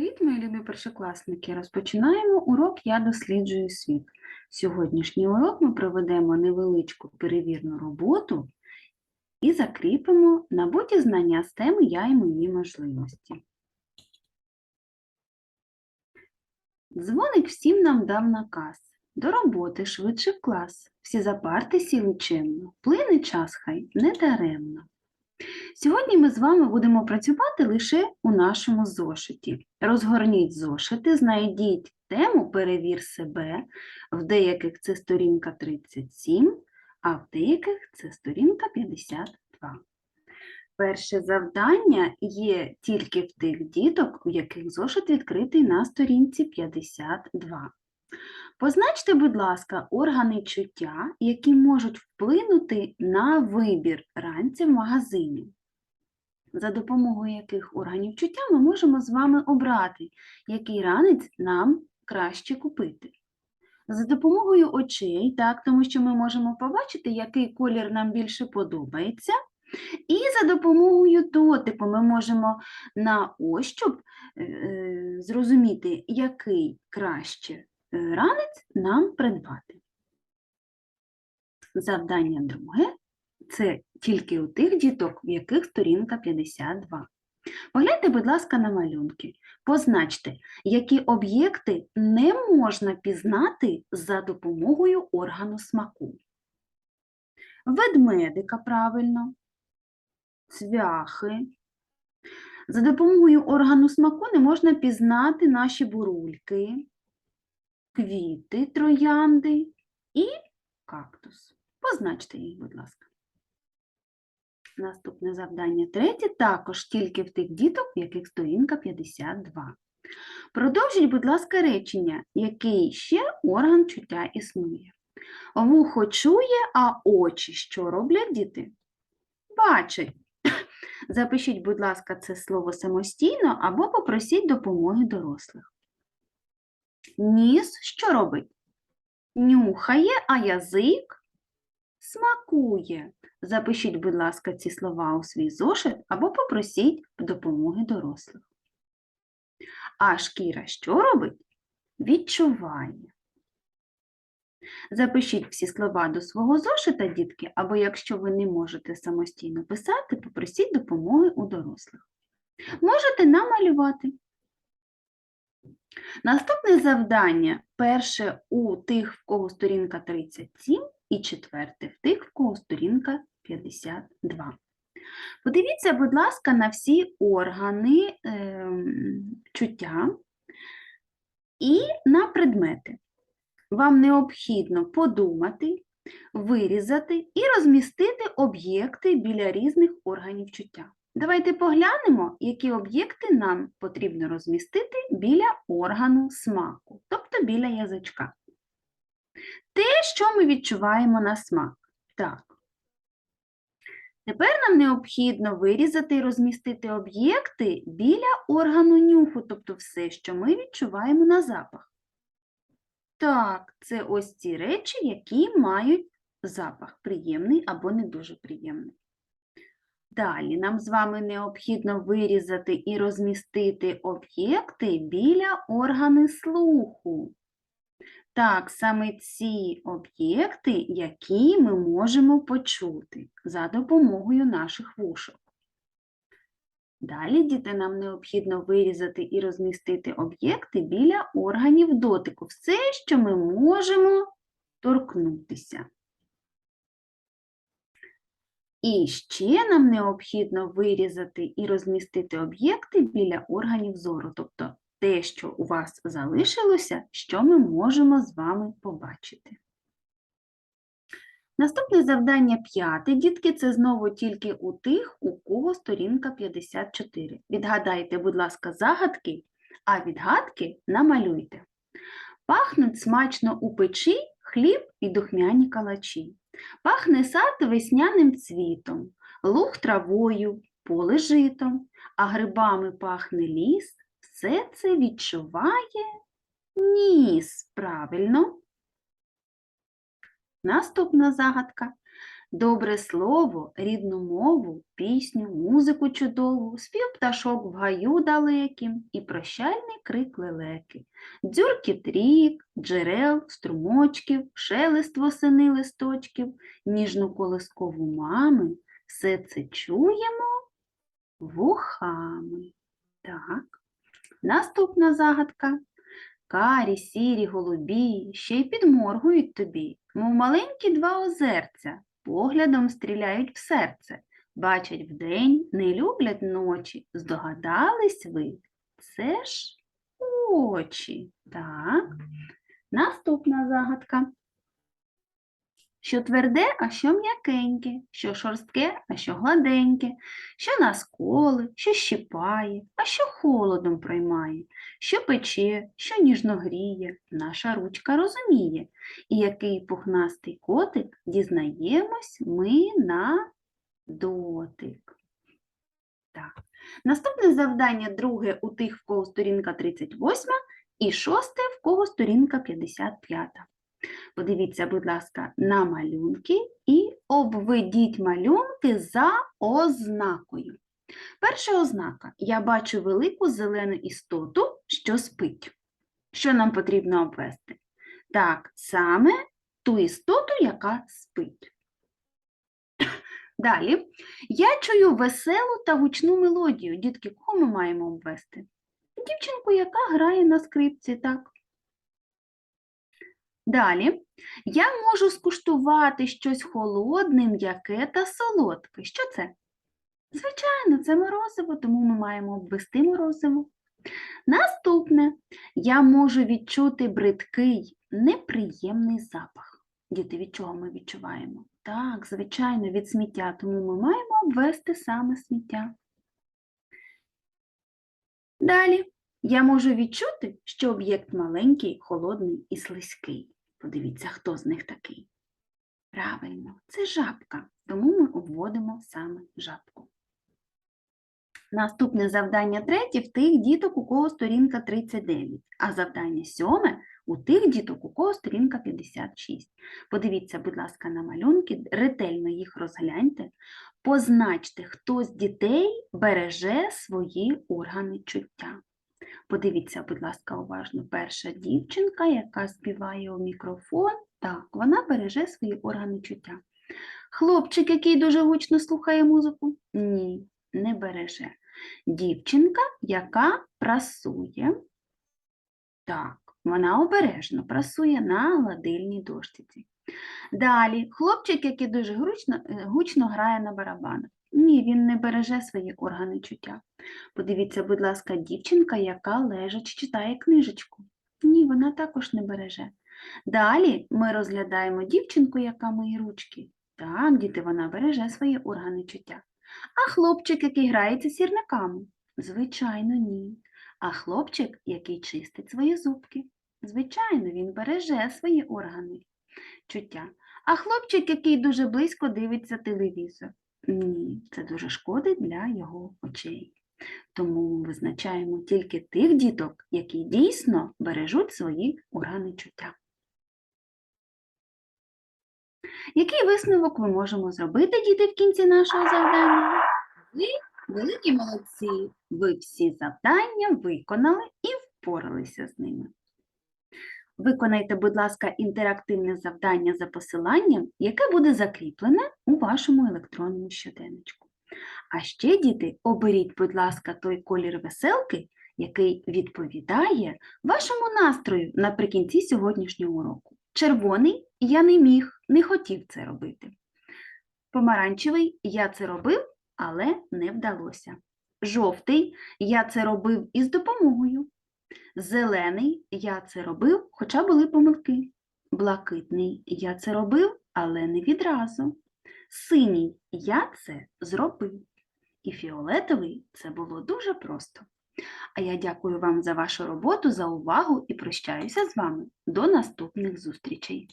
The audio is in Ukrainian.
Привіт, мої любі першокласники! Розпочинаємо урок Я досліджую світ. Сьогоднішній урок ми проведемо невеличку перевірну роботу і закріпимо набуті знання з теми Я і мої можливості. Дзвоник всім нам дав наказ. До роботи швидше в клас. Всі за парти сіли чемно. Плине час хай не даремно. Сьогодні ми з вами будемо працювати лише у нашому зошиті. Розгорніть зошити, знайдіть тему Перевір себе. В деяких це сторінка 37, а в деяких це сторінка 52. Перше завдання є тільки в тих діток, у яких зошит відкритий на сторінці 52. Позначте, будь ласка, органи чуття, які можуть вплинути на вибір ранця в магазині. За допомогою яких органів чуття ми можемо з вами обрати, який ранець нам краще купити. За допомогою очей, так, тому що ми можемо побачити, який колір нам більше подобається. І за допомогою дотику ми можемо на ощуп е, е, зрозуміти, який краще ранець нам придбати. Завдання друге це тільки у тих діток, в яких сторінка 52. Погляньте, будь ласка, на малюнки. Позначте, які об'єкти не можна пізнати за допомогою органу смаку. Ведмедика правильно, цвяхи. За допомогою органу смаку не можна пізнати наші бурульки, квіти, троянди і кактус. Позначте їх, будь ласка. Наступне завдання третє, також тільки в тих діток, в яких сторінка 52. Продовжіть, будь ласка, речення, який ще орган чуття існує. Вухо чує, а очі що роблять діти? Бачать. Запишіть, будь ласка, це слово самостійно або попросіть допомоги дорослих. Ніс що робить? Нюхає, а язик смакує. Запишіть, будь ласка, ці слова у свій зошит або попросіть допомоги дорослих. А шкіра що робить? Відчуває. Запишіть всі слова до свого зошита, дітки, або якщо ви не можете самостійно писати, попросіть допомоги у дорослих. Можете намалювати. Наступне завдання перше у тих, в кого сторінка 37, і четверте в тих, в кого сторінка 52. Подивіться, будь ласка, на всі органи е, чуття і на предмети. Вам необхідно подумати, вирізати і розмістити об'єкти біля різних органів чуття. Давайте поглянемо, які об'єкти нам потрібно розмістити біля органу смаку, тобто біля язичка. Те, що ми відчуваємо на смак. Так. Тепер нам необхідно вирізати і розмістити об'єкти біля органу нюху, тобто все, що ми відчуваємо на запах. Так, це ось ці речі, які мають запах приємний або не дуже приємний. Далі нам з вами необхідно вирізати і розмістити об'єкти біля органи слуху. Так, саме ці об'єкти, які ми можемо почути за допомогою наших вушок. Далі, діти, нам необхідно вирізати і розмістити об'єкти біля органів дотику. Все, що ми можемо торкнутися. І ще нам необхідно вирізати і розмістити об'єкти біля органів зору, тобто те, що у вас залишилося, що ми можемо з вами побачити. Наступне завдання п'яте, дітки, це знову тільки у тих, у кого сторінка 54. Відгадайте, будь ласка, загадки, а відгадки намалюйте. Пахнуть смачно у печі хліб і духмяні калачі. Пахне сад весняним цвітом, луг травою, поле житом, а грибами пахне ліс, все це відчуває ніс. Правильно. Наступна загадка. Добре слово, рідну мову, пісню, музику чудову, спів пташок в гаю далеким і прощальний крик лелеки, дзюркіт рік, джерел, струмочків, шелест восени листочків, ніжну колискову мами, все це чуємо вухами. Так. Наступна загадка. Карі, сірі, голубі, ще й підморгують тобі, мов маленькі два озерця, поглядом стріляють в серце, бачать вдень, не люблять ночі. Здогадались ви? Це ж очі. Так. Наступна загадка. Що тверде, а що м'якеньке, що шорстке, а що гладеньке, що нас коле, що щипає, а що холодом проймає, що пече, що ніжно гріє, наша ручка розуміє. І який пухнастий котик дізнаємось ми на дотик. Так. Наступне завдання друге у тих, в кого сторінка 38, і шосте, в кого сторінка 55. Подивіться, будь ласка, на малюнки і обведіть малюнки за ознакою. Перша ознака. Я бачу велику зелену істоту, що спить. Що нам потрібно обвести? Так, саме ту істоту, яка спить. Далі. Я чую веселу та гучну мелодію. Дітки, кого ми маємо обвести? Дівчинку, яка грає на скрипці, так? Далі. Я можу скуштувати щось холодне, м'яке та солодке. Що це? Звичайно, це морозиво, тому ми маємо обвести морозиво. Наступне. Я можу відчути бридкий, неприємний запах. Діти, від чого ми відчуваємо? Так, звичайно, від сміття, тому ми маємо обвести саме сміття. Далі. Я можу відчути, що об'єкт маленький, холодний і слизький. Подивіться, хто з них такий. Правильно, це жабка, тому ми обводимо саме жабку. Наступне завдання третє в тих діток, у кого сторінка 39, а завдання сьоме у тих діток, у кого сторінка 56. Подивіться, будь ласка, на малюнки, ретельно їх розгляньте, позначте, хто з дітей береже свої органи чуття. Подивіться, будь ласка, уважно, перша дівчинка, яка співає у мікрофон, так, вона береже свої органи чуття. Хлопчик, який дуже гучно слухає музику? Ні, не береже. Дівчинка, яка прасує. Так, вона обережно прасує на гладильній дошці. Далі, хлопчик, який дуже гучно, е, гучно грає на барабанах. Ні, він не береже свої органи чуття. Подивіться, будь ласка, дівчинка, яка лежить, читає книжечку. Ні, вона також не береже. Далі ми розглядаємо дівчинку, яка миє ручки. Так, діти, вона береже свої органи чуття. А хлопчик, який грається сірниками? Звичайно, ні. А хлопчик, який чистить свої зубки? Звичайно, він береже свої органи чуття. А хлопчик, який дуже близько дивиться телевізор? Ні, це дуже шкодить для його очей. Тому визначаємо тільки тих діток, які дійсно бережуть свої органи чуття. Який висновок ми можемо зробити, діти, в кінці нашого завдання? Ви великі молодці, ви всі завдання виконали і впоралися з ними. Виконайте, будь ласка, інтерактивне завдання за посиланням, яке буде закріплене у вашому електронному щоденничку. А ще, діти, оберіть, будь ласка, той колір веселки, який відповідає вашому настрою наприкінці сьогоднішнього уроку. Червоний я не міг, не хотів це робити. Помаранчевий я це робив, але не вдалося. Жовтий я це робив із допомогою. Зелений я це робив, хоча були помилки. Блакитний я це робив, але не відразу. Синій я це зробив. І фіолетовий це було дуже просто. А я дякую вам за вашу роботу, за увагу і прощаюся з вами. До наступних зустрічей!